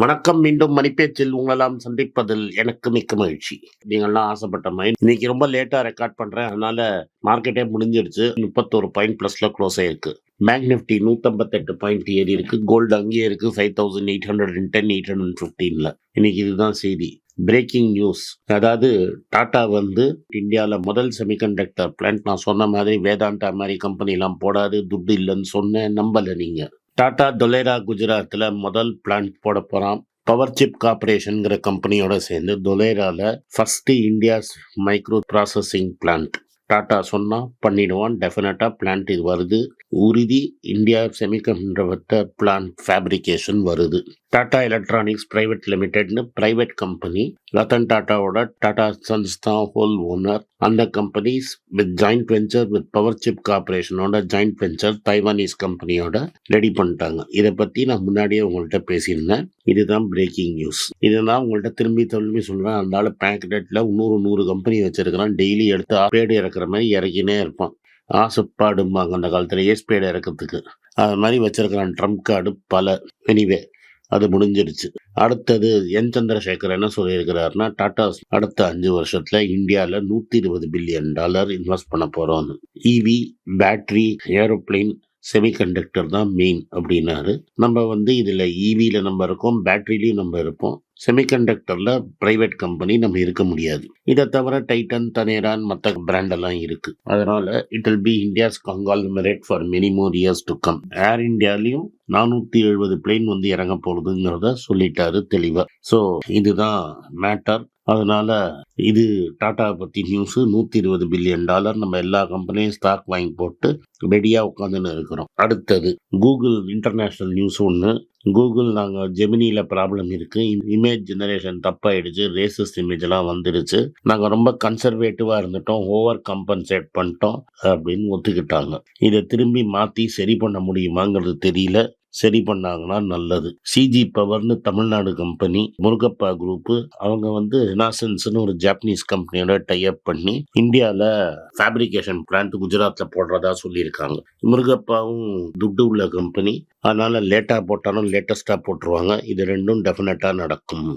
வணக்கம் மீண்டும் மணிப்பேச்சில் உங்களெல்லாம் சந்திப்பதில் எனக்கு மிக்க மகிழ்ச்சி. நீங்கள்லாம் ஆசைப்பட்ட மாதிரி இன்னைக்கு ரொம்ப லேட்டாக ரெக்கார்ட் பண்ணுறேன் அதனால மார்க்கெட்டே முடிஞ்சிடுச்சு முப்பத்தோரு பாயிண்ட் ப்ளஸில் க்ளோஸ் ஆயிருக்கு. பேங்க் நிஃப்டி நூற்றம்பத்தெட்டு பாயிண்ட் ஏறி இருக்கு. கோல்டு அங்கேயே இருக்கு. Five thousand eight hundred and ten eight hundred ஃபிஃப்டீனில் இன்னைக்கு இதுதான் செய்தி. பிரேக்கிங் நியூஸ் அதாவது டாடா வந்து இந்தியாவில் முதல் செமிகண்டக்டர் பிளான்ட் நான் சொன்ன மாதிரி வேதாந்தா மாதிரி கம்பெனிலாம் போடாது. துட்டு இல்லைன்னு சொன்னேன். நம்பலை நீங்கள் டாடா தொலேரா குஜராத்தில் முதல் பிளான்ட் போட போகிறான் பவர் சிப் கார்பரேஷனுங்கிற கம்பெனியோட சேர்ந்து தொலேரால first India's micro processing plant Tata சொன்னா பண்ணிடுவான் டெஃபினட்டாக பிளான்ட் இது வருது. உறுதி இந்தியா செமிகண்டக்டர் பிளான் ஃபேப்ரிகேஷன் வருது. டாடா எலக்ட்ரானிக்ஸ் பிரைவேட் லிமிடெட்னு பிரைவேட் கம்பெனி ரத்தன் டாட்டாவோட டாடா சன்ஸ் தான் ஹோல் ஓனர். அந்த companies with joint venture with Powerchip கார்பரேஷனோட joint venture Taiwanese கம்பெனியோட ரெடி பண்ணிட்டாங்க. இதை பற்றி நான் முன்னாடியே உங்கள்கிட்ட பேசியிருந்தேன். இதுதான் பிரேக்கிங் நியூஸ் இதுதான் உங்கள்கிட்ட திரும்பி திரும்பி சொல்கிறேன் அதனால பேக்கெட்டில் நூறு நூறு கம்பெனி வச்சிருக்கிறான். டெய்லி எடுத்து பேடு இறக்குற மாதிரி இறக்கினே இருப்பான். ஆசைப்பாடும்பாங்க அந்த காலத்தில் ஏஸ்பேடு இறக்கிறதுக்கு. அது மாதிரி வச்சிருக்கிறான் ட்ரம்ப் கார்டு பல. எனிவே அது முடிஞ்சிருச்சு. அடுத்தது என் சந்திரசேகர் என்ன சொல்லியிருக்கிறாருன்னா டாடா அடுத்த அஞ்சு வருஷத்தில் இந்தியாவில் நூற்றி இருபது பில்லியன் டாலர் இன்வெஸ்ட் பண்ண போறோம்னு இவி பேட்ரி ஏரோப்ளேன் செமிகண்டக்டர் தான் மெயின் அப்படின்னாரு. நம்ம வந்து இதில் ஈவியில் நம்ம இருக்கோம் பேட்டரிலையும் நம்ம இருப்போம். செமிகண்டக்டரில் ப்ரைவேட் கம்பெனி நம்ம இருக்க முடியாது. இதை தவிர டைட்டன் தனேரான் மற்ற பிராண்டெல்லாம் இருக்குது அதனால் it will be India's conglomerate for many more years to come Air இந்தியாலையும் நானூற்றி எழுபது பிளேன் வந்து இறங்க போகுதுங்கிறத சொல்லிட்டாரு தெளிவாக ஸோ இதுதான் மேட்டர் அதனால் இது டாட்டா பற்றி நியூஸு நூற்றி இருபது பில்லியன் டாலர் நம்ம எல்லா கம்பெனியும் ஸ்டாக் வாங்கி போட்டு ரெடியாக உட்காந்துன்னு இருக்கிறோம். அடுத்தது கூகுள் இன்டர்நேஷ்னல் நியூஸ் ஒன்று கூகுள் நாங்கள் ஜெமினியில் ப்ராப்ளம் இருக்குது இமேஜ் ஜெனரேஷன் தப்பாயிடுச்சு. ரேசஸ் இமேஜ்லாம் வந்துடுச்சு நாங்கள் ரொம்ப கன்சர்வேட்டிவாக இருந்துட்டோம். ஓவர் கம்பன்சேட் பண்ணிட்டோம் அப்படின்னு ஒத்துக்கிட்டாங்க. இதை திரும்பி மாற்றி சரி பண்ண முடியுமாங்கிறது தெரியல. சரி பண்ணாங்கன்னா நல்லது. சிஜி பவர்னு தமிழ்நாடு கம்பெனி முருகப்பா குரூப் அவங்க வந்து ரினாசன்ஸ்னு ஒரு ஜாப்பனீஸ் கம்பெனியோட டைப் பண்ணி இந்தியாவில் ஃபேப்ரிகேஷன் பிளான்ட் குஜராத்தில் போடுறதா சொல்லியிருக்காங்க. முருகப்பாவும் துட்டு உள்ள கம்பெனி அதனால லேட்டாக போட்டாலும் லேட்டஸ்ட்டாக போட்டுருவாங்க. இது ரெண்டும் டெஃபினட்டாக நடக்கும்.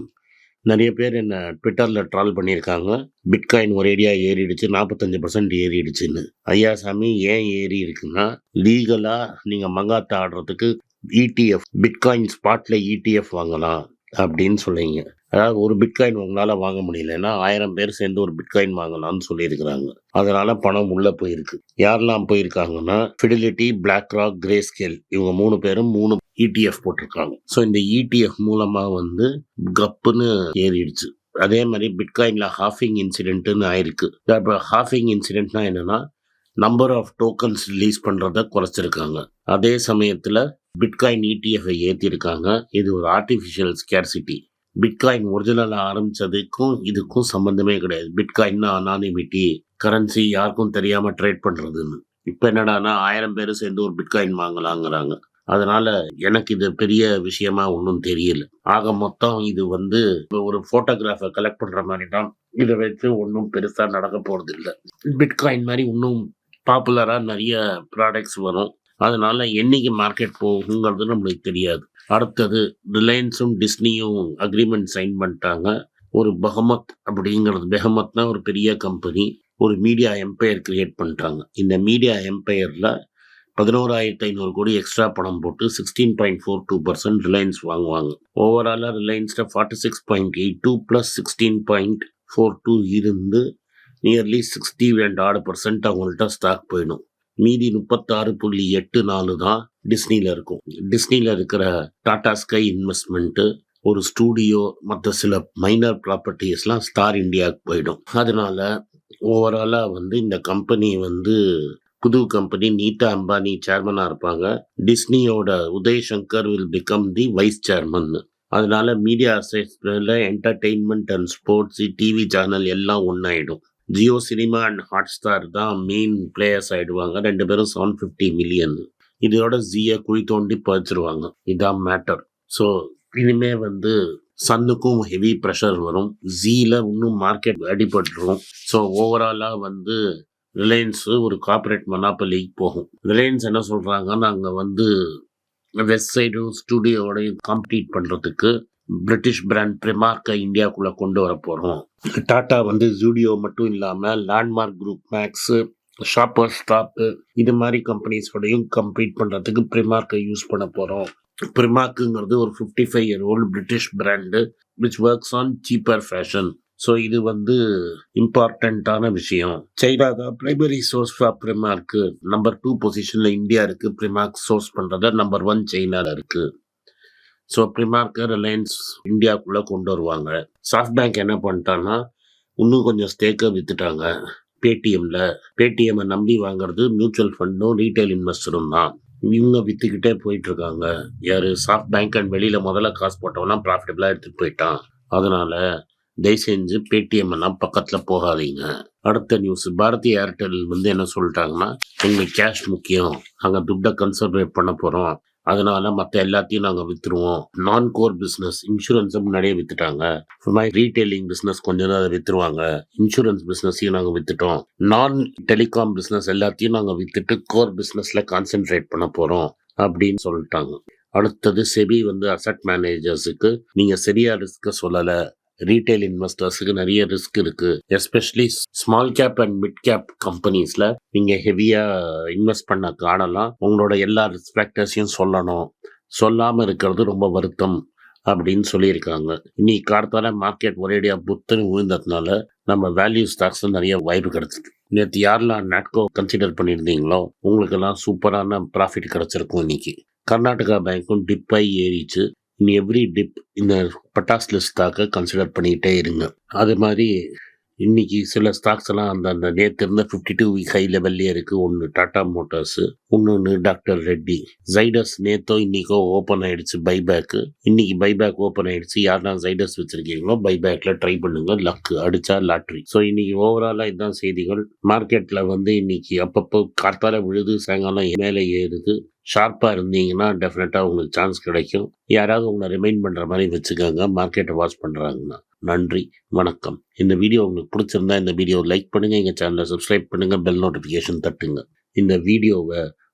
நிறைய பேர் என்ன ட்விட்டரில் ட்ரால் பண்ணியிருக்காங்க. பிட்காயின் ஒரேடியாக ஏறிடுச்சு நாற்பத்தஞ்சு பர்சன்ட் ஏறிடுச்சுன்னு. ஐயா சாமி ஏன் ஏறி இருக்குன்னா லீகலாக நீங்கள் மங்காத்த ஆடுறதுக்கு இடிஎஃப் பிட்காயின் ஸ்பாட்டில் இடிஎஃப் வாங்கலாம் அப்படின்னு சொல்லிங்க அதாவது ஒரு பிட்காயின் உங்களால் வாங்க முடியலன்னா ஆயிரம் பேர் சேர்ந்து ஒரு பிட்காயின் வாங்கலாம்னு சொல்லியிருக்கிறாங்க. அதனால் பணம் உள்ளே போயிருக்கு. யாரெல்லாம் போயிருக்காங்கன்னா Fidelity BlackRock Grayscale இவங்க மூணு பேரும் மூணு இடிஎஃப் போட்டிருக்காங்க. ஸோ இந்த இடிஎஃப் மூலமாக வந்து கப்புன்னு ஏறிடுச்சு. அதே மாதிரி பிட்காயினில் ஹாஃபிங் இன்சிடென்ட்னு ஆயிருக்கு. இப்போ ஹாஃபிங் இன்சிடென்ட்னா என்னென்னா நம்பர் ஆஃப் டோக்கன்ஸ் ரிலீஸ் பண்ணுறத குறைச்சிருக்காங்க. அதே சமயத்தில் பிட்காயின் இடிஎஃப்ஐ ஏற்றிருக்காங்க இது ஒரு ஆர்டிஃபிஷியல் ஸ்கேர்சிட்டி பிட்காயின் ஒரிஜினலாக ஆரம்பிச்சதுக்கும் இதுக்கும் சம்மந்தமே கிடையாது. பிட்காயின்னா அனானிமிட்டி கரன்சி யாருக்கும் தெரியாமல் ட்ரேட் பண்ணுறதுன்னு இப்போ என்னடானா ஆயிரம் பேர் சேர்ந்து ஒரு பிட்காயின் வாங்கலாங்கிறாங்க. அதனால் எனக்கு இது பெரிய விஷயமா ஒன்றும் தெரியல. ஆக மொத்தம் இது வந்து ஒரு ஃபோட்டோகிராஃபை கலெக்ட் பண்ணுற மாதிரி தான் இதை வச்சு ஒன்றும் பெருசாக நடக்க போகிறது இல்லை பிட்காயின் மாதிரி இன்னும் பாப்புலராக நிறைய ப்ராடக்ட்ஸ் வரும். அதனால என்னைக்கு மார்க்கெட் போகுங்கிறது நம்மளுக்கு தெரியாது. அடுத்தது ரிலையன்ஸும் டிஸ்னியும் அக்ரிமெண்ட் சைன் பண்ணிட்டாங்க. ஒரு பஹமத் அப்படிங்கிறது பெஹமத்னா ஒரு பெரிய கம்பெனி ஒரு மீடியா எம்பையர் கிரியேட் பண்ணிட்டாங்க. இந்த மீடியா எம்பையரில் பதினோராயிரத்தி ஐநூறு கோடி எக்ஸ்ட்ரா பணம் போட்டு sixteen point four two percent Reliance வாங்குவாங்க. ஓவராலாக ரிலையன்ஸில் forty six point eight two plus sixteen point four two இருந்து நியர்லி சிக்ஸ்டி அண்ட் ஆறு பர்சன்ட் அவங்கள்ட்ட ஸ்டாக் போயிடும். மீதி முப்பத்தாறு புள்ளி எட்டு நாலு தான் டிஸ்னியில் இருக்கும். டிஸ்னியில் இருக்கிற டாடா ஸ்கை இன்வெஸ்ட்மெண்ட்டு ஒரு ஸ்டூடியோ மற்ற சில மைனர் ப்ராப்பர்ட்டிஸ்லாம் ஸ்டார் இந்தியாவுக்கு போயிடும். அதனால ஓவராலாக வந்து இந்த கம்பெனி வந்து புது கம்பெனி நீதா அம்பானி சேர்மனாக இருப்பாங்க. டிஸ்னியோட Uday Shankar will become the vice chairman அதனால media அசைட்ஸில் entertainment and sports TV channel எல்லாம் ஒன்றாயிடும் Jio cinema and Hotstar தான் மெயின் பிளேயர்ஸ் ஆகிடுவாங்க ரெண்டு பேரும் செவன் ஃபிஃப்டி மில்லியன் இதோட ஜியை குழி தோண்டி பதிச்சிருவாங்க இதான் மேட்டர் ஸோ இனிமே வந்து சன்னுக்கும் ஹெவி ப்ரெஷர் வரும். ஜீல இன்னும் மார்க்கெட் அடிபட்டுரும். ஸோ ஓவராலாக வந்து ரிலையன்ஸு ஒரு கார்பரேட் மனாப்பலிக்கு போகும். ரிலையன்ஸ் என்ன சொல்கிறாங்க நாங்கள் வந்து வெஸ்ட் சைடும் ஸ்டுடியோடையும் காம்பீட் பண்ணுறதுக்கு பிரிட்டிஷ் பிராண்ட் பிரிமார்க்கை இந்தியாவுக்குள்ளே கொண்டு வர போகிறோம் டாட்டா வந்து ஜூடியோ மட்டும் இல்லாமல் Landmark group Max Shopper Stop இது மாதிரி கம்பெனிஸோடையும் கம்ப்ளீட் பண்ணுறதுக்கு பிரிமார்க்கை யூஸ் பண்ண போகிறோம் ப்ரிமார்க்குங்கிறது ஒரு fifty five year old British brand which works on cheaper fashion so இது வந்து இம்பார்ட்டண்ட்டான விஷயம். சைனா தான் primary source for Primark number two பொசிஷனில் இந்தியா இருக்குது பிரிமார்க் சோர்ஸ் பண்ணுறத நம்பர் ஒன் சைனாவில் இருக்குது ஸோ ப்ரிமார்க்கை ரிலையன்ஸ் இந்தியாவுக்குள்ளே கொண்டு வருவாங்க. சாஃப்ட் பேங்க் என்ன பண்ணிட்டான்னா இன்னும் கொஞ்சம் ஸ்டேக்கை விற்றுட்டாங்க பேடிஎம்ல பேடிஎம்மை நம்பி வாங்குறது மியூச்சுவல் ஃபண்டும் ரீட்டைல் இன்வெஸ்டரும் தான். இவங்க விற்றுக்கிட்டே போயிட்டு இருக்காங்க யார்? சாஃப்ட் பேங்க் அண்ட் வெளியில் முதல்ல காசு போட்டவனா ப்ராஃபிட்டபிளாக எடுத்துகிட்டு போயிட்டான். அதனால் தயவு செஞ்சு பேடிஎம் எல்லாம் பக்கத்தில் போகாதீங்க. அடுத்த நியூஸ் பாரதி ஏர்டெல் வந்து என்ன சொல்லிட்டாங்கன்னா எங்களுக்கு கேஷ் முக்கியம். நாங்கள் துட்டை கன்சர்வேட் பண்ண போகிறோம் அதனால மற்ற எல்லாத்தையும் நாங்கள் விற்றுருவோம் நான் கோர் பிஸ்னஸ் இன்சூரன்ஸை முன்னாடியே விற்றுட்டாங்க ரீட்டைலிங் பிஸ்னஸ் கொஞ்ச அதை விற்றுருவாங்க இன்சூரன்ஸ் பிஸ்னஸையும் நாங்கள் விற்றுட்டோம் நான் டெலிகாம் பிஸ்னஸ் எல்லாத்தையும் நாங்கள் விற்றுட்டு கோர் பிஸ்னஸில் கான்சென்ட்ரேட் பண்ண போகிறோம் அப்படின்னு சொல்லிட்டாங்க. அடுத்தது செபி வந்து அசட் மேனேஜர்ஸுக்கு நீங்கள் சரியா ரிஸ்க்கை சொல்லலை. ரீட்டைல் இன்வெஸ்டர்ஸுக்கு நிறைய ரிஸ்க் இருக்கு. Especially small cap and mid cap கம்பெனிஸ்ல நீங்க ஹெவியா இன்வெஸ்ட் பண்ண காணலாம் உங்களோட எல்லா ரிஸ்க் ஃபேக்டர்ஸையும் சொல்லணும். சொல்லாம இருக்கிறது ரொம்ப வருத்தம் அப்படின்னு சொல்லியிருக்காங்க. இன்னைக்கு காலத்தால மார்க்கெட் ஒரேடியா புத்துன்னு விழுந்ததுனால நம்ம வேல்யூ ஸ்டாக்ஸ் நிறைய வாய்ப்பு கிடைச்சிது நேற்று யாரெல்லாம் நாட்கோ கன்சிடர் பண்ணியிருந்தீங்களோ உங்களுக்கெல்லாம் சூப்பரான ப்ராஃபிட் கிடைச்சிருக்கும் இன்னைக்கு. கர்நாடகா பேங்க்கும் டிப்பாகி ஏறிச்சு. இனி எவ்ரி டிப் இந்த பட்டாஸ் ஸ்டாக்கை கன்சிடர் பண்ணிக்கிட்டே இருங்க. அது மாதிரி இன்னைக்கு சில ஸ்டாக்ஸ் எல்லாம் அந்த அந்த நேற்று இருந்த ஃபிஃப்டி டூ வீக் ஹை லெவல்லே இருக்குது ஒன்று டாடா மோட்டார்ஸு இன்னொன்று டாக்டர் ரெட்டி. ஜைடஸ் நேத்தோ இன்னைக்கோ ஓப்பன் ஆயிடுச்சு பைபேக்கு இன்னைக்கு பைபேக் ஓப்பன் ஆயிடுச்சு. யாரெல்லாம் ஜைடஸ் வச்சிருக்கீங்களோ பைபேக்ல ட்ரை பண்ணுங்க. லக்கு அடிச்சா லாட்ரி ஸோ இன்னைக்கு ஓவராலாக இதுதான் செய்திகள். மார்க்கெட்டில் வந்து இன்னைக்கு அப்பப்போ காத்தால விழுது சாயங்காலம் மேலே ஏறுது. ஷார்ப்பாக இருந்தீங்கன்னா டெஃபினட்டாக உங்களுக்கு சான்ஸ் கிடைக்கும். யாராவது உங்களை ரிமைண்ட் பண்ணுற மாதிரி வச்சுக்கோங்க. மார்க்கெட்டை வாட்ச் பண்ணுறாங்கன்னா நன்றி வணக்கம். இந்த வீடியோ உங்களுக்கு பிடிச்சிருந்தா இந்த வீடியோ லைக் பண்ணுங்கள் எங்கள் சேனலை சப்ஸ்கிரைப் பண்ணுங்கள் பெல் நோட்டிஃபிகேஷன் தட்டுங்க. இந்த வீடியோவை